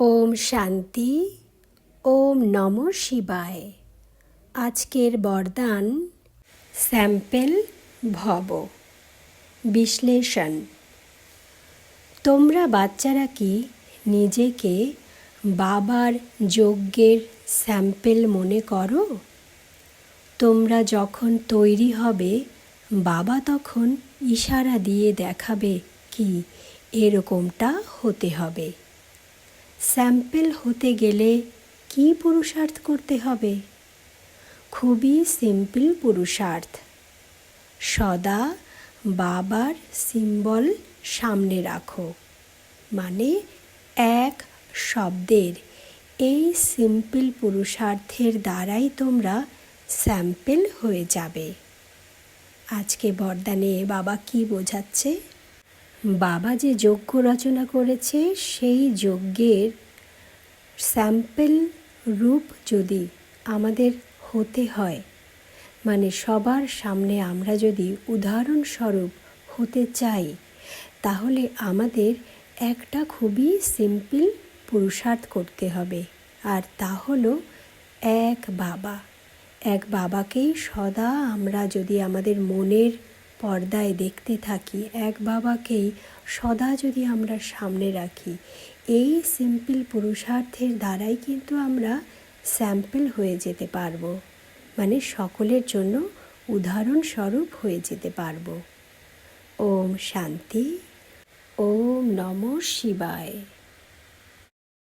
ওম শান্তি, ওম নম শিবায়। আজকের বরদান, স্যাম্পেল ভব। বিশ্লেষণ। তোমরা বাচ্চারা কি নিজেকে বাবার যজ্ঞের স্যাম্পেল মনে করো? তোমরা যখন তৈরি হবে, বাবা তখন ইশারা দিয়ে দেখাবে কি এরকমটা হতে হবে। স্যাম্পেল হতে গেলে কি পুরুষার্থ করতে হবে? খুবই সিম্পল পুরুষার্থ। সদা বাবার সিম্বল সামনে রাখো। মানে এক শব্দের। এই সিম্পল পুরুষার্থের দ্বারাই তোমরা স্যাম্পেল হয়ে যাবে। আজকে বরদানে বাবা কি বোঝাচ্ছে? বাবা যে যজ্ঞ রচনা করেছে, সেই যজ্ঞের স্যাম্পল রূপ যদি আমাদের হতে হয় মানে সবার সামনে আমরা যদি উদাহরণস্বরূপ হতে চাই, তাহলে আমাদের একটা খুবই সিম্পল পুরুষার্থ করতে হবে। আর তা হলো এক বাবা। এক বাবাকেই সদা আমরা যদি আমাদের মনের পর্দায় দেখতে থাকি, এক বাবাকেই সদা যদি আমরা সামনে রাখি। এই সিম্পল পুরুষার্থের দ্বারাই কিন্তু আমরা স্যাম্পল হয়ে যেতে পারব। মানে সকলের জন্য উদাহরণস্বরূপ হয়ে যেতে পারব। ওম শান্তি, ওম নম শিবায়।